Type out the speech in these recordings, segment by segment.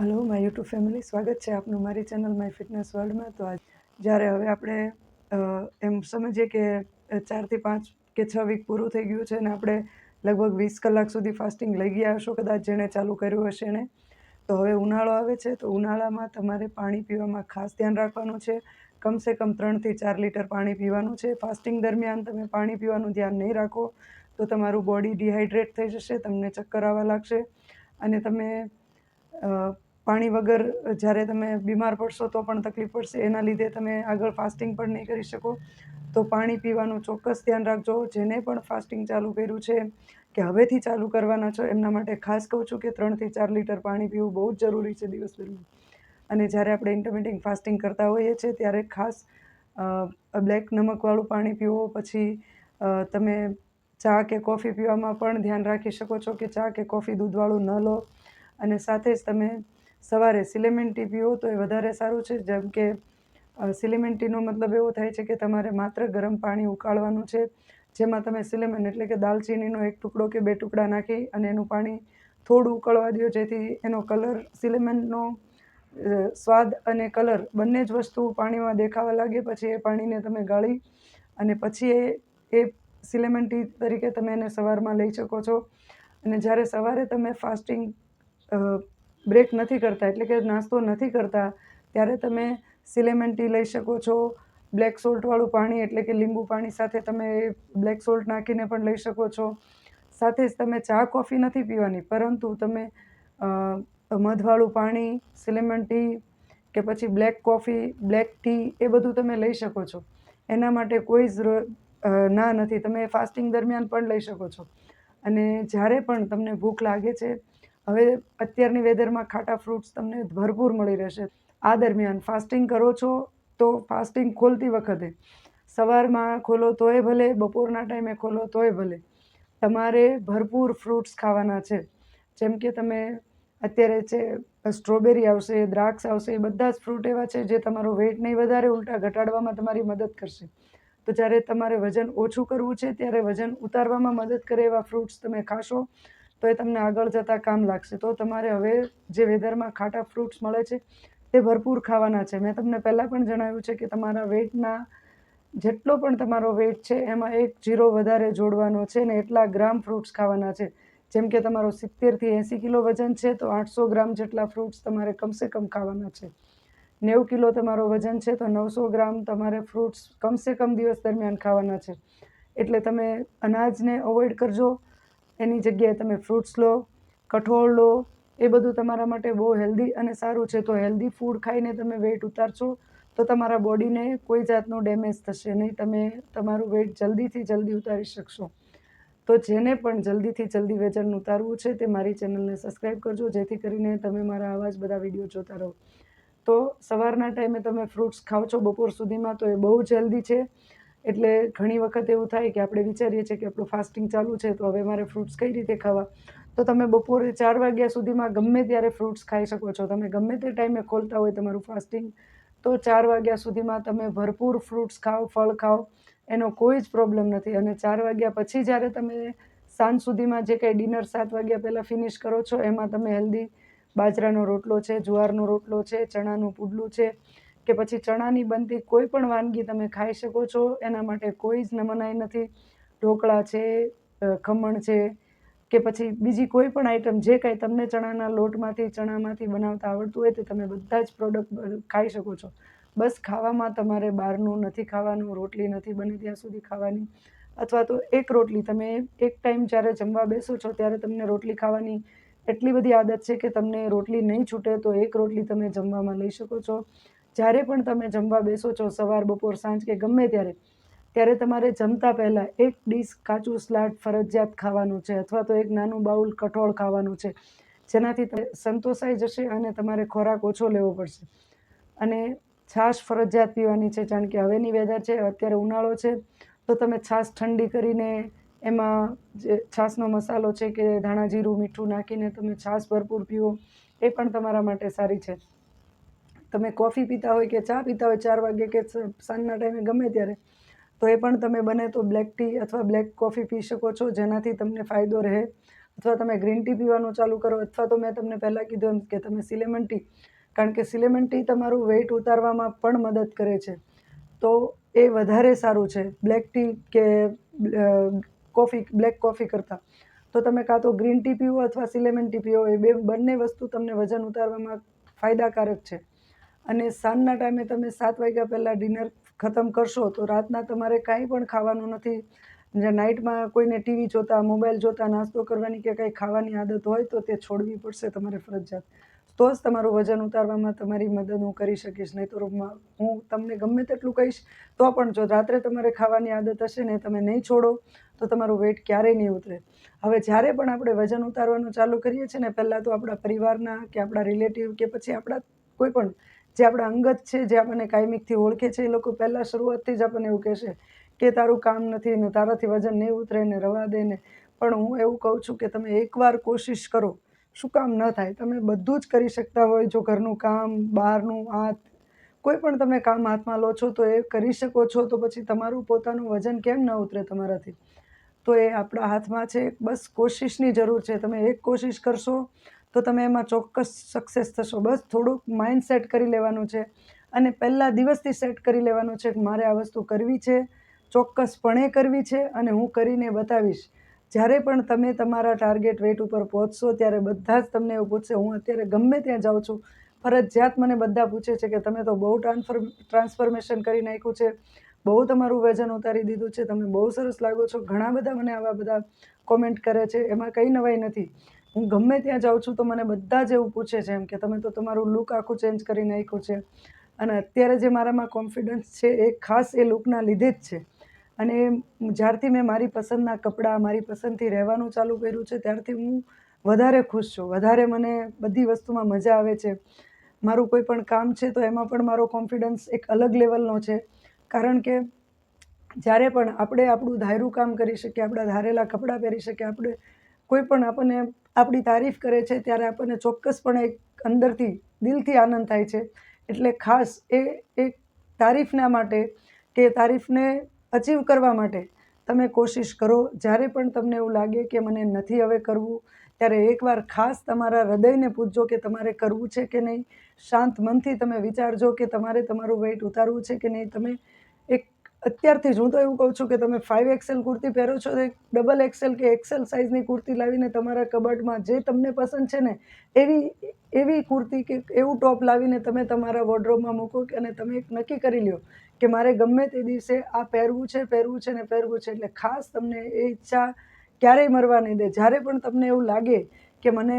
Hello my YouTube family સ્વાગત છે આપનું મારી ચેનલ માય ફિટનેસ વર્લ્ડમાં તો આજ જ્યારે હવે આપણે એમ સમજીએ કે ચારથી પાંચ કે છ વીક પૂરું થઈ ગયું છે અને આપણે લગભગ વીસ કલાક સુધી ફાસ્ટિંગ લઈ ગયા હશો, કદાચ જેણે ચાલુ કર્યું હશે એણે તો હવે ઉનાળો આવે છે, તો ઉનાળામાં તમારે પાણી પીવામાં ખાસ ધ્યાન રાખવાનું છે. કમસે કમ ત્રણથી ચાર લીટર પાણી પીવાનું છે. ફાસ્ટિંગ દરમિયાન તમે પાણી પીવાનું ધ્યાન નહીં રાખો, તો તમારું બોડી ડિહાઈડ્રેટ થઈ જશે, તમને ચક્કર આવવા લાગશે. અને તમે પાણી વગર જ્યારે તમે બીમાર પડશો તો પણ તકલીફ પડશે. એના લીધે તમે આગળ ફાસ્ટિંગ પણ નહીં કરી શકો. તો પાણી પીવાનું ચોક્કસ ધ્યાન રાખજો. જેને પણ ફાસ્ટિંગ ચાલુ કર્યું છે, કે હવેથી ચાલુ કરવાના છો, એમના માટે ખાસ કહું છું કે ત્રણથી ચાર લીટર પાણી પીવું બહુ જ જરૂરી છે દિવસ દરમિયાન. અને જ્યારે આપણે ઇન્ટરમિટિંગ ફાસ્ટિંગ કરતા હોઈએ છીએ, ત્યારે ખાસ બ્લેક નમકવાળું પાણી પીવો. પછી તમે ચા કે કોફી પીવામાં પણ ધ્યાન રાખી શકો છો કે ચા કે કોફી દૂધવાળું ન લો. અને સાથે જ તમે સવારે સિલેમેન ટી પીવો તો એ વધારે સારું છે. જેમ કે સિલેમેન ટીનો મતલબ એવો થાય છે કે તમારે માત્ર ગરમ પાણી ઉકાળવાનું છે. જેમાં તમે સિલેમેન એટલે કે દાલચીનીનો એક ટુકડો કે બે ટુકડા નાખી અને એનું પાણી થોડું ઉકળવા દો જેથી એનો કલર સિલેમેનનો સ્વાદ અને કલર બંને જ વસ્તુ પાણીમાં દેખાવા લાગે. પછી એ પાણીને તમે ગાળી અને પછી એ એ સિલેમેન ટી તરીકે તમે એને સવારમાં લઈ શકો છો. અને જ્યારે સવારે તમે ફાસ્ટિંગ બ્રેક નથી કરતા, એટલે કે નાસ્તો નથી કરતા, ત્યારે તમે સિલેમન ટી લઈ શકો છો, બ્લેક સોલ્ટવાળું પાણી એટલે કે લીંબુ પાણી સાથે તમે બ્લેક સોલ્ટ નાખીને પણ લઈ શકો છો. સાથે જ તમે ચા, કોફી નથી પીવાની, પરંતુ તમે મધવાળું પાણી, સિલેમન ટી કે પછી બ્લેક કોફી, બ્લેક ટી એ બધું તમે લઈ શકો છો. એના માટે કોઈ જ ના નથી, તમે ફાસ્ટિંગ દરમિયાન પણ લઈ શકો છો. અને જ્યારે પણ તમને ભૂખ લાગે છે હવે અત્યારની વેધરમાં ખાટા ફ્રૂટ્સ તમને ભરપૂર મળી રહેશે. આ દરમિયાન ફાસ્ટિંગ કરો છો તો ફાસ્ટિંગ ખોલતી વખતે સવારમાં ખોલો તોય ભલે, બપોરના ટાઈમે ખોલો તોય ભલે. તમારે ભરપૂર ફ્રૂટ્સ ખાવાના છે. જેમ કે તમે અત્યારે છે સ્ટ્રોબેરી આવશે, દ્રાક્ષ આવશે, એ બધા જ ફ્રૂટ એવા છે જે તમારો વેટ નહીં વધારે, ઉલટા ઘટાડવામાં તમારી મદદ કરશે. તો જ્યારે તમારે વજન ઓછું કરવું છે, ત્યારે વજન ઉતારવામાં મદદ કરે એવા ફ્રૂટ્સ તમે ખાશો. તો એ તમને આગળ જતાં કામ લાગશે. તો તમારે હવે જે વેધરમાં ખાટા ફ્રૂટ્સ મળે છે, તે ભરપૂર ખાવાના છે. મેં તમને પહેલાં પણ જણાવ્યું છે કે તમારા વેટના જેટલો પણ તમારો વેટ છે, એમાં એક જીરો વધારે જોડવાનો છે ને એટલા ગ્રામ ફ્રૂટ્સ ખાવાના છે. જેમ કે તમારો સિત્તેરથી એંસી કિલો વજન છે, તો આઠસો ગ્રામ જેટલા ફ્રૂટ્સ તમારે કમસે કમ ખાવાના છે. નેવું કિલો તમારો વજન છે, તો નવસો ગ્રામ તમારે ફ્રૂટ્સ કમસે કમ દિવસ દરમિયાન ખાવાના છે. એટલે તમે અનાજને અવોઇડ કરજો. એની જગ્યાએ તમે ફ્રૂટ્સ લો, કઠોળ લો, એ બધું તમારા માટે બહુ હેલ્ધી અને સારું છે. તો હેલ્ધી ફૂડ ખાઈને તમે વેઇટ ઉતારશો, તો તમારા બોડીને કોઈ જાતનો ડેમેજ થશે નહીં. તમે તમારું વેટ જલ્દીથી જલ્દી ઉતારી શકશો. તો જેને પણ જલ્દીથી જલ્દી વજન ઉતારવું છે તે મારી ચેનલને સબસ્ક્રાઈબ કરજો, જેથી કરીને તમે મારા આવા જ બધા વીડિયો જોતા રહો. તો સવારના ટાઈમે તમે ફ્રૂટ્સ ખાઓ છો, બપોર સુધીમાં તો એ બહુ જ હેલ્ધી છે. એટલે ઘણી વખત એવું થાય કે આપણે વિચારીએ છીએ કે આપણું ફાસ્ટિંગ ચાલુ છે, તો હવે મારે ફ્રૂટ્સ કઈ રીતે ખાવા? તો તમે બપોરે ચાર વાગ્યા સુધીમાં ગમે ત્યારે ફ્રૂટ્સ ખાઈ શકો છો. તમે ગમે તે ટાઈમે ખોલતા હોય તમારું ફાસ્ટિંગ તો ચાર વાગ્યા સુધીમાં તમે ભરપૂર ફ્રૂટ્સ ખાઓ, ફળ ખાઓ, એનો કોઈ જ પ્રોબ્લેમ નથી. અને ચાર વાગ્યા પછી જ્યારે તમે સાંજ સુધીમાં જે કંઈ ડિનર સાત વાગ્યા પહેલાં ફિનિશ કરો છો, એમાં તમે હેલ્ધી બાજરાનો રોટલો છે, જુવારનો રોટલો છે, ચણાનું પુડલું છે કે પછી ચણાની બનતી કોઈ પણ વાનગી તમે ખાઈ શકો છો, એના માટે કોઈ જ મનાઈ નથી. ઢોકળા છે ખમણ છે કે પછી બીજી કોઈ પણ આઈટમ જે કાંઈ તમને ચણાના લોટમાંથી, ચણામાંથી બનાવતા આવડતું હોય તે તમે બધા જ પ્રોડક્ટ ખાઈ શકો છો. બસ ખાવામાં તમારે બહારનું નથી ખાવાનું, રોટલી નથી બને ત્યાં સુધી ખાવાની. અથવા તો એક રોટલી તમે એક ટાઈમ જ્યારે જમવા બેસો છો ત્યારે તમને રોટલી ખાવાની એટલી બધી આદત છે કે તમને રોટલી નહીં છૂટે તો એક રોટલી તમે જમવામાં લઈ શકો છો. જ્યારે પણ તમે જમવા બેસો છો, સવાર, બપોર, સાંજ કે ગમે ત્યારે ત્યારે તમારે જમતા પહેલાં એક ડીશ કાચું સ્લાડ ફરજિયાત ખાવાનું છે અથવા તો એક નાનું બાઉલ કઠોળ ખાવાનું છે. જેનાથી તમે સંતોષાઈ જશે અને તમારે ખોરાક ઓછો લેવો પડશે. અને છાશ ફરજિયાત પીવાની છે કારણ કે હવેની વેધર છે, અત્યારે ઉનાળો છે, તો તમે છાશ ઠંડી કરીને એમાં જે છાશનો મસાલો છે કે ધાણા જીરું, મીઠું નાખીને તમે છાશ ભરપૂર પીવો, એ પણ તમારા માટે સારી છે. તમે કોફી પીતા હોય કે ચા પીતા હોય, ચાર વાગે કે સાંજના ટાઈમે ગમે ત્યારે, તો એ પણ તમે બને તો બ્લેક ટી અથવા બ્લેક કોફી પી શકો છો, જેનાથી તમને ફાયદો રહે. અથવા તમે ગ્રીન ટી પીવાનું ચાલુ કરો, અથવા તો મેં તમને પહેલાં કીધું એમ કે તમે સિલેમન ટી, કારણ કે સિલેમન ટી તમારું વેઇટ ઉતારવામાં પણ મદદ કરે છે. તો એ વધારે સારું છે, બ્લેક ટી કે કોફી, બ્લેક કોફી કરતાં. તો તમે કાં તો ગ્રીન ટી પીવો અથવા સિલેમન ટી પીવો, એ બે, બંને વસ્તુ તમને વજન ઉતારવામાં ફાયદાકારક છે. અને સાંજના ટાઈમે તમે સાત વાગ્યા પહેલાં ડિનર ખતમ કરશો તો રાતના તમારે કાંઈ પણ ખાવાનું નથી. જે નાઇટમાં કોઈને ટીવી જોતા, મોબાઈલ જોતા, નાસ્તો કરવાની કે કંઈ ખાવાની આદત હોય તો તે છોડવી પડશે તમારે ફરજિયાત. તો જ તમારું વજન ઉતારવામાં તમારી મદદ હું કરી શકીશ. નહીં તો હું તમને ગમે તેટલું કહીશ, તો પણ જો રાત્રે તમારે ખાવાની આદત હશે ને તમે નહીં છોડો, તો તમારું વેટ ક્યારેય નહીં ઉતરે. હવે જ્યારે પણ આપણે વજન ઉતારવાનું ચાલુ કરીએ છીએ ને, પહેલાં તો આપણા પરિવારના કે આપણા રિલેટિવ કે પછી આપણા કોઈ પણ જે આપણા અંગત છે, જે આપણને કાયમિકથી ઓળખે છે, એ લોકો પહેલાં શરૂઆતથી જ આપણને એવું કહેશે કે તારું કામ નથી ને તારાથી વજન નહીં ઉતરે ને રવા દે ને. પણ હું એવું કહું છું કે તમે એકવાર કોશિશ કરો, શું કામ ન થાય. તમે બધું જ કરી શકતા હોય, જો ઘરનું કામ, બહારનું હાથ. કોઈ પણ તમે કામ હાથમાં લો છો તો એ કરી શકો છો, તો પછી તમારું પોતાનું વજન કેમ ન ઉતરે તમારાથી? તો એ આપણા હાથમાં છે. બસ કોશિશની જરૂર છે. તમે એક કોશિશ કરશો તો તમે એમાં ચોક્કસ સક્સેસ થશો. બસ થોડુંક માઇન્ડ સેટ કરી લેવાનું છે અને પહેલાં દિવસથી સેટ કરી લેવાનું છે કે મારે આ વસ્તુ કરવી છે. ચોક્કસપણે કરવી છે અને હું કરીને બતાવીશ. જ્યારે પણ તમે તમારા ટાર્ગેટ વેટ ઉપર પહોંચશો, ત્યારે બધા જ તમને એવું પૂછશે, હું અત્યારે ગમે ત્યાં જાઉં છું. ફરજિયાત મને બધા પૂછે છે કે તમે તો બહુ ટ્રાન્સફર ટ્રાન્સફોર્મેશન કરી નાખ્યું છે. બહુ તમારું વજન ઉતારી દીધું છે. તમે બહુ સરસ લાગો છો. ઘણા બધા મને આવા બધા કોમેન્ટ કરે છે. એમાં કંઈ નવાઈ નથી. હું ગમે ત્યાં જાઉં છું તો મને બધા જ એવું પૂછે છે એમ કે તમે તો તમારું લુક આખું ચેન્જ કરી નાખ્યું છે. અને અત્યારે જે મારામાં કોન્ફિડન્સ છે એ ખાસ એ લુકના લીધે જ છે. અને જ્યારથી મેં મારી પસંદના કપડાં, મારી પસંદથી રહેવાનું ચાલુ કર્યું છે, ત્યારથી હું વધારે ખુશ છું. વધારે મને બધી વસ્તુમાં મજા આવે છે. મારું કોઈ પણ કામ છે તો એમાં પણ મારો કોન્ફિડન્સ એક અલગ લેવલનો છે. કારણ કે જ્યારે પણ આપણે આપણું ધાર્યું કામ કરી શકીએ, આપણા ધારેલા કપડાં પહેરી શકીએ, આપણે કોઈ પણ આપણને આપણી તારીફ કરે છે, ત્યારે આપણને ચોક્કસપણે એક અંદરથી દિલથી આનંદ થાય છે. એટલે ખાસ એ એક તારીફના માટે કે તારીફને અચીવ કરવા માટે તમે કોશિશ કરો. જ્યારે પણ તમને એવું લાગે કે મને નથી હવે કરવું, ત્યારે એકવાર ખાસ તમારા હૃદયને પૂછજો કે તમારે કરવું છે કે નહીં. શાંત મનથી તમે વિચારજો કે તમારે તમારું વેઇટ ઉતારવું છે કે નહીં. તમે એક અત્યારથી જ હું તો એવું કહું છું કે તમે ફાઇવ એક્સેલ કુર્તી પહેરો છો તો ડબલ એક્સેલ કે એક્સેલ સાઇઝની કુર્તી લાવીને તમારા કબાટમાં જે તમને પસંદ છે ને, એવી એવી કુર્તી કે એવું ટોપ લાવીને તમે તમારા વોર્ડરોબમાં મૂકો અને તમે એક નક્કી કરી લ્યો કે મારે ગમે તે દિવસે આ પહેરવું છે પહેરવું છે ને પહેરવું છે. એટલે ખાસ તમને એ ઈચ્છા ક્યારેય મરવા નહીં દે. જ્યારે પણ તમને એવું લાગે કે મને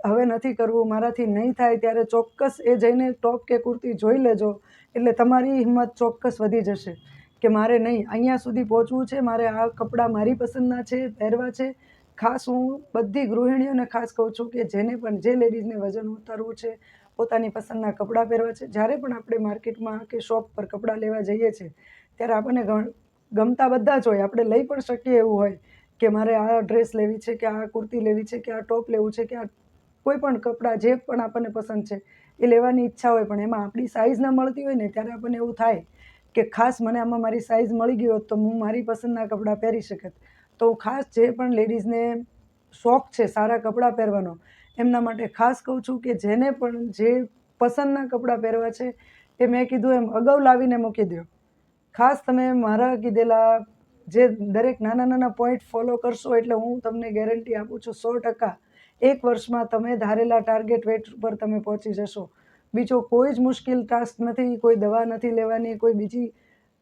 હવે નથી કરવું, મારાથી નહીં થાય, ત્યારે ચોક્કસ એ જઈને ટોપ કે કુર્તી જોઈ લેજો. એટલે તમારી હિંમત ચોક્કસ વધી જશે. કે મારે નહીં, અહીંયા સુધી પહોંચવું છે, મારે આ કપડાં મારી પસંદના છે, પહેરવા છે. ખાસ હું બધી ગૃહિણીઓને ખાસ કહું છું કે જેને પણ, જે લેડીઝને વજન ઉતારવું છે, પોતાની પસંદના કપડાં પહેરવા છે. જ્યારે પણ આપણે માર્કેટમાં કે શોપ પર કપડાં લેવા જઈએ છીએ ત્યારે આપણને ગમતા બધા જ હોય. આપણે લઈ પણ શકીએ એવું હોય કે મારે આ ડ્રેસ લેવી છે, કે આ કુર્તી લેવી છે, કે આ ટોપ લેવું છે, કે આ કોઈ પણ કપડાં જે પણ આપણને પસંદ છે, એ લેવાની ઈચ્છા હોય, પણ એમાં આપણી સાઇઝ ના મળતી હોય ને, ત્યારે આપણને એવું થાય કે ખાસ મને આમાં મારી સાઇઝ મળી ગઈ હોત તો હું મારી પસંદના કપડાં પહેરી શકત. તો ખાસ જે પણ લેડીઝને શોખ છે સારા કપડાં પહેરવાનો, એમના માટે ખાસ કહું છું કે જેને પણ જે પસંદના કપડાં પહેરવા છે, એ મેં કીધું એમ, અગાઉ લાવીને મૂકી દો ખાસ તમે મારા કીધેલા જે દરેક નાના નાના પોઈન્ટ ફોલો કરશો એટલે હું તમને ગેરંટી આપું છું સો ટકા એક વર્ષમાં તમે ધારેલા ટાર્ગેટ વેટ ઉપર તમે પહોંચી જશો. બીજો કોઈ જ મુશ્કેલ ટાસ્ક નથી, કોઈ દવા નથી લેવાની, કોઈ બીજી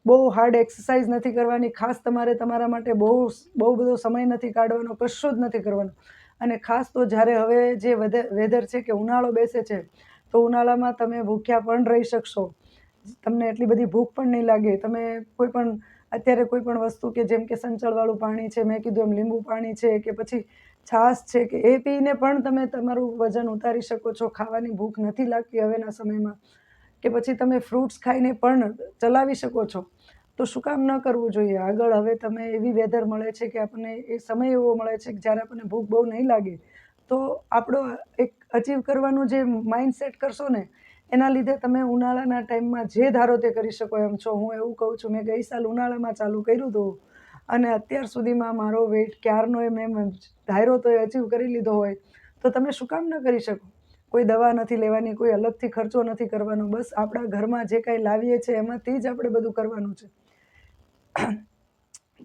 બહુ હાર્ડ એક્સરસાઇઝ નથી કરવાની. ખાસ તમારે તમારા માટે બહુ બહુ બધો સમય નથી કાઢવાનો, કશું જ નથી કરવાનો. અને ખાસ તો જ્યારે હવે જે વેધર છે કે ઉનાળો બેસે છે, તો ઉનાળામાં તમે ભૂખ્યા પણ રહી શકશો. તમને એટલી બધી ભૂખ પણ નહીં લાગે. તમે કોઈ પણ, અત્યારે કોઈ પણ વસ્તુ કે જેમ કે સંચળવાળું પાણી છે, મેં કીધું એમ લીંબુ પાણી છે કે પછી છાશ છે કે એ પીને પણ તમે તમારું વજન ઉતારી શકો છો. ખાવાની ભૂખ નથી લાગતી હવેના સમયમાં. કે પછી તમે ફ્રૂટ્સ ખાઈને પણ ચલાવી શકો છો. તો શું કામ ન કરવું જોઈએ? આગળ હવે તમે એવી વેધર મળે છે કે આપણને એ સમય એવો મળે છે કે જ્યારે આપણને ભૂખ બહુ નહીં લાગે, તો આપણો એક અચીવ કરવાનું જે માઇન્ડ સેટ કરશો ને, એના લીધે તમે ઉનાળાના ટાઈમમાં જે ધારો તે કરી શકો એમ છો. હું એવું કહું છું, મેં ગઈ સાલ ઉનાળામાં ચાલુ કર્યું હતું અને અત્યાર સુધીમાં મારો વેઇટ ક્યારનો એ મેં ધાર્યો તો એ અચીવ કરી લીધો હોય, તો તમે શું કામ ન કરી શકો? કોઈ દવા નથી લેવાની, કોઈ અલગથી ખર્ચો નથી કરવાનો, બસ આપણા ઘરમાં જે કાંઈ લાવીએ છીએ એમાંથી જ આપણે બધું કરવાનું છે.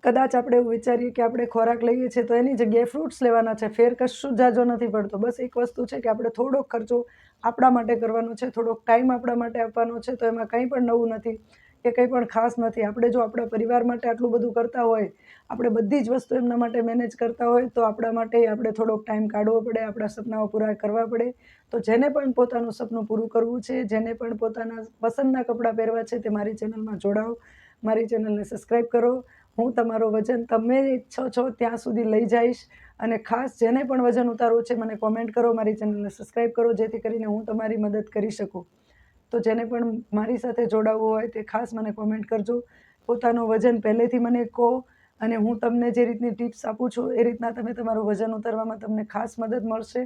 કદાચ આપણે એવું વિચારીએ કે આપણે ખોરાક લઈએ છીએ તો એની જગ્યાએ ફ્રૂટ્સ લેવાના છે, ફેર કશું જાજો નથી પડતો. બસ એક વસ્તુ છે કે આપણે થોડોક ખર્ચો આપણા માટે કરવાનો છે, થોડોક ટાઈમ આપણા માટે આપવાનો છે, તો એમાં કંઈ પણ નવું નથી. કે કંઈ પણ ખાસ નથી. આપણે જો આપણા પરિવાર માટે આટલું બધું કરતા હોય, આપણે બધી જ વસ્તુ એમના માટે મેનેજ કરતા હોય, તો આપણા માટે આપણે થોડોક ટાઈમ કાઢવો પડે, આપણા સપનાઓ પૂરા કરવા પડે. તો જેને પણ પોતાનું સપનું પૂરું કરવું છે, જેને પણ પોતાના પસંદના કપડાં પહેરવા છે, તે મારી ચેનલમાં જોડાઓ. મારી ચેનલને સબસ્ક્રાઈબ કરો. હું તમારો વજન તમે ઈચ્છો છો ત્યાં સુધી લઈ જઈશ. અને ખાસ જેને પણ વજન ઉતારવું છે, મને કોમેન્ટ કરો. મારી ચેનલને સબસ્ક્રાઈબ કરો, જેથી કરીને હું તમારી મદદ કરી શકું. તો જેને પણ મારી સાથે જોડાવવું હોય તે ખાસ મને કોમેન્ટ કરજો. પોતાનું વજન પહેલેથી મને કહો અને હું તમને જે રીતની ટિપ્સ આપું છું, એ રીતના તમે તમારું વજન ઉતારવામાં તમને ખાસ મદદ મળશે.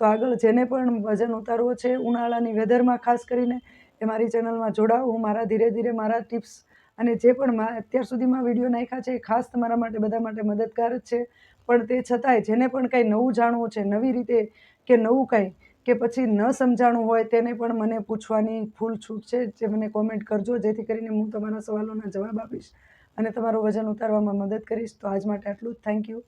તો આગળ જેને પણ વજન ઉતારવો છે, ઉનાળાની વેધરમાં ખાસ કરીને એ મારી ચેનલમાં જોડાવ હું મારા ધીરે ધીરે મારા ટિપ્સ અને જે પણ અત્યાર સુધીમાં વીડિયો નાખ્યા છે, એ ખાસ તમારા માટે બધા માટે મદદગાર જ છે. પણ તે છતાંય જેને પણ કંઈ નવું જાણવું છે, નવી રીતે કે નવું કંઈ કે પછી ન સમજાણું હોય તેને પણ મને પૂછવાની ફૂલ છૂટ છે જે મને કોમેન્ટ કરજો. જેથી કરીને હું તમારા સવાલોના જવાબ આપીશ અને તમારું વજન ઉતારવામાં મદદ કરીશ. તો આજ માટે આટલું જ. Thank you